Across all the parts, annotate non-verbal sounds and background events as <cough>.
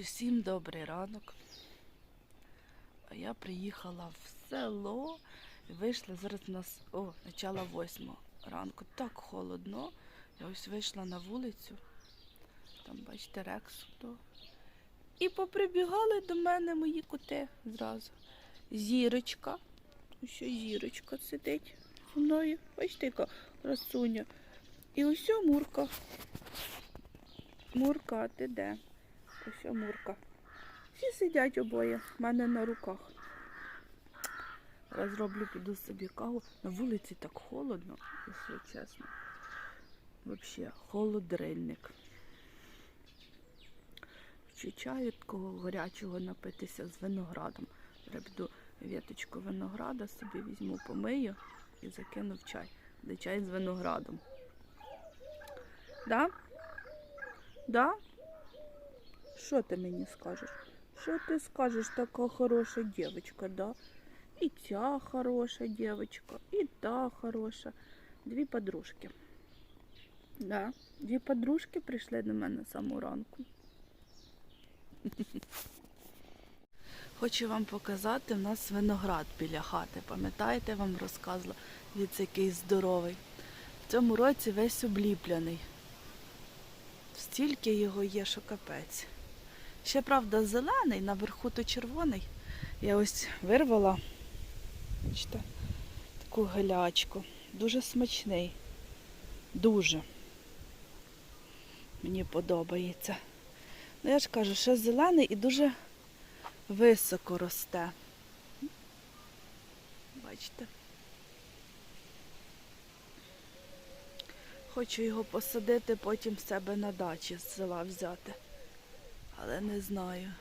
Усім добрий ранок. Я приїхала в село і вийшла зараз у нас о, начало восьмого ранку. Так холодно. Я ось вийшла на вулицю. Там, бачите, рекс. То. І поприбігали до мене мої коти зразу. Зірочка. Ось зірочка сидить зі мною. Бачите, яка красуня. І ось Мурка. Мурка, ти де? Ось Мурка. Всі сидять обоє в мене на руках. Зараз зроблю, піду собі каву. На вулиці так холодно, якщо чесно. Взагалі, холодрильник. Чи чаю такого гарячого напитися з виноградом. Піду віточку винограда собі візьму, помию і закину в чай. Де чай з виноградом. Да? Да? Що ти мені скажеш? Що ти скажеш, така хороша дівчинка, да? І ця хороша дівчинка, і та хороша. Дві подружки. Да, дві подружки прийшли до мене самого ранку. <laughs> Хочу вам показати, у нас виноград біля хати. Пам'ятаєте, вам розказувала, від який здоровий. В цьому році весь обліплений. Стільки його є, що капець. Ще, правда, зелений, наверху то червоний. Я ось вирвала бачите, таку гелячку. Дуже смачний. Дуже. Мені подобається. Ну, я ж кажу, ще зелений і дуже високо росте. Бачите? Хочу його посадити, потім в себе на дачі з села взяти. Але не знаю.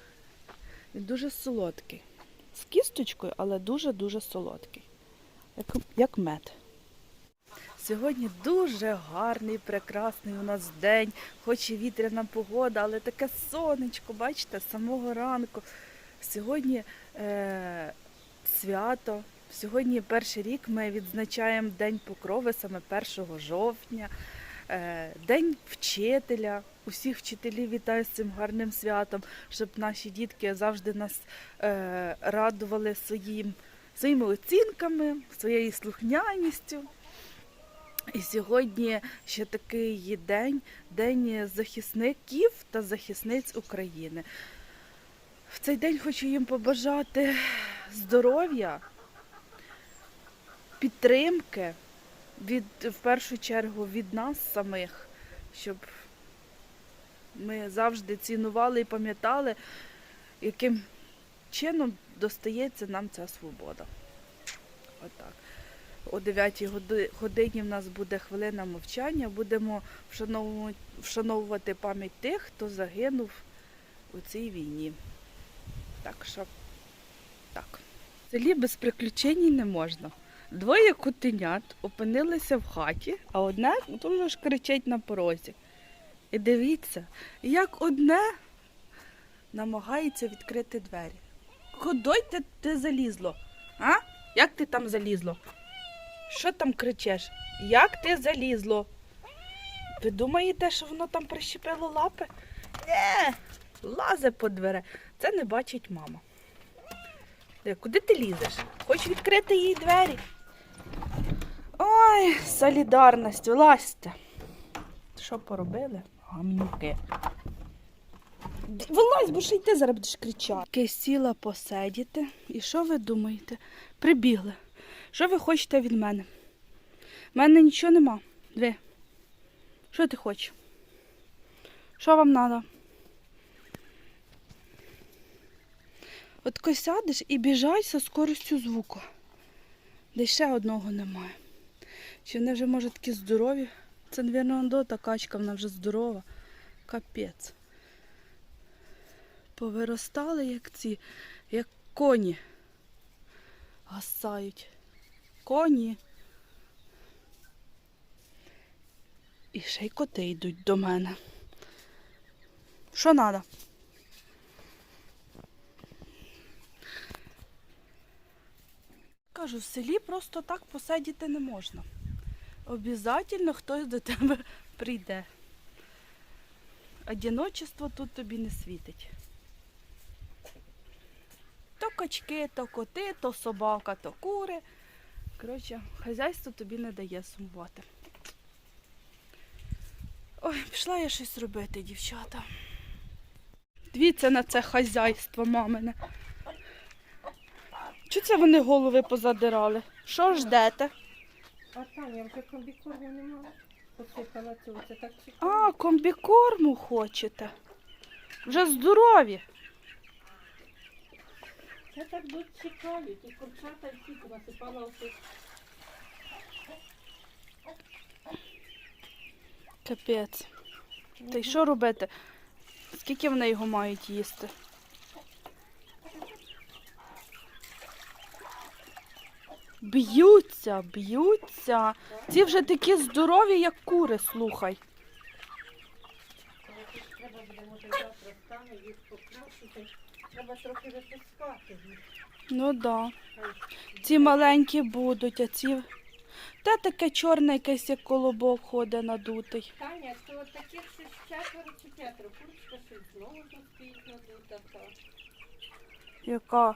Він дуже солодкий. З кісточкою, але дуже-дуже солодкий. Як, як мед. Сьогодні дуже гарний, прекрасний у нас день, хоч і вітряна погода, але таке сонечко, бачите, з самого ранку. Сьогодні е, свято. Сьогодні перший рік ми відзначаємо День Покрови, саме 1 жовтня, е, День вчителя. Усіх вчителів вітаю з цим гарним святом, щоб наші дітки завжди нас е, радували своїм, своїми оцінками, своєю слухняністю. І сьогодні ще такий день, день захисників та захисниць України. В цей день хочу їм побажати здоров'я, підтримки від, в першу чергу від нас самих, щоб ми завжди цінували і пам'ятали, яким чином достається нам ця свобода. Отак. О 9 годині в нас буде хвилина мовчання. Будемо вшановувати, пам'ять тих, хто загинув у цій війні. Так що так. В селі без приключень не можна. Двоє котенят опинилися в хаті, а одне дуже ж кричить на порозі. І дивіться, як одне намагається відкрити двері. Кудой ти, ти залізло? А? Як ти там залізло? Що там кричеш? Як ти залізло? Ви думаєте, що воно там прищепило лапи? Нє, лазе по двере. Це не бачить мама. Де, Куди ти лізеш? Хочеш відкрити їй двері? Ой, солідарність, вилазьте. Що поробили? Гамнюки. Вилазь, бо ще й ти зараз будеш кричати. Сіла посидіти. І що ви думаєте? Прибігли. Що ви хочете від мене? У мене нічого нема. Дві. Що ти хочеш? Що вам треба? От сядеш і біжай зі скоростю звуку. Де ще одного немає. Чи вони вже, може, такі здорові? Це, мабуть, до та качка, вона вже здорова. Капець. Повиростали, як ці, як коні. Гасають. Коні. І ще й коти йдуть до мене. Що треба? Кажу, в селі просто так посидіти не можна. Обязательно хтось до тебе <laughs> прийде. Одиночество тут тобі не світить. То качки, то коти, то собака, то кури. Коротше, хазяйство тобі не дає сумувати. Ой, пішла я щось робити, дівчата. Дивіться на це хазяйство мамине. Чого це вони голови позадирали? Що ждете? А Таня, вже комбікорму немає. Посипала цю, це так цікаво. А, комбікорму хочете. Вже здорові. Це так дуже цікаві. Ті курчата і всі насипала оце. Капець. Та й що робити? Скільки вони його мають їсти? Б'ються, б'ються. Ці вже такі здорові, як кури, слухай. Треба буде, може, завтра стане їх покрасити. Треба трохи випускати їх. Ну да. Ці маленькі будуть, а ці. Те таке чорне якесь як колобок ходить надутий. Таня, то от таких щось четверо чи п'ятеро. Курочка щось знову тут стоїть надута. Та. Яка?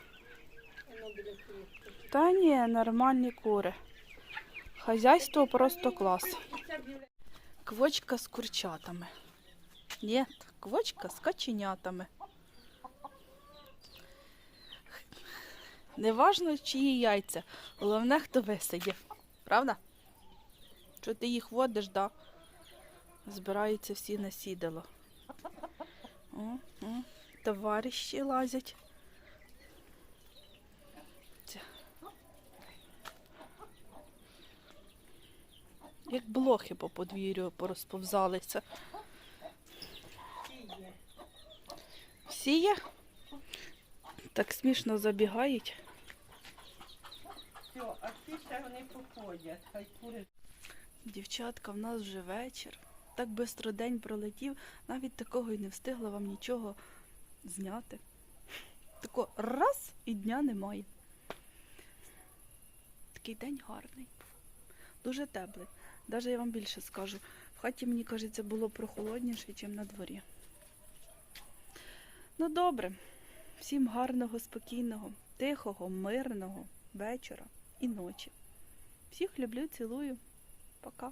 Воно біля клітки. Та ні, нормальні кури. Хазяйство просто клас. Квочка з курчатами. Ні, квочка з каченятами. Неважно, чиї яйця. Головне, хто висидів. Правда? Що ти їх водиш, да? Збираються всі на сідало. О, о, товариші лазять. Як блохи по подвір'ю порозповзалися. Всі є? Так смішно забігають. Все, а ці ще вони походять. Хай кури Дівчатка, в нас вже вечір. Так бистро день пролетів, навіть такого й не встигла вам нічого зняти. Тако раз і дня немає. Такий день гарний. Дуже теплий. Навіть я вам більше скажу. В хаті, мені кажеться, було прохолодніше, ніж на дворі. Ну добре. Всім гарного, спокійного, тихого, мирного вечора і ночі. Всіх люблю, цілую. Пока.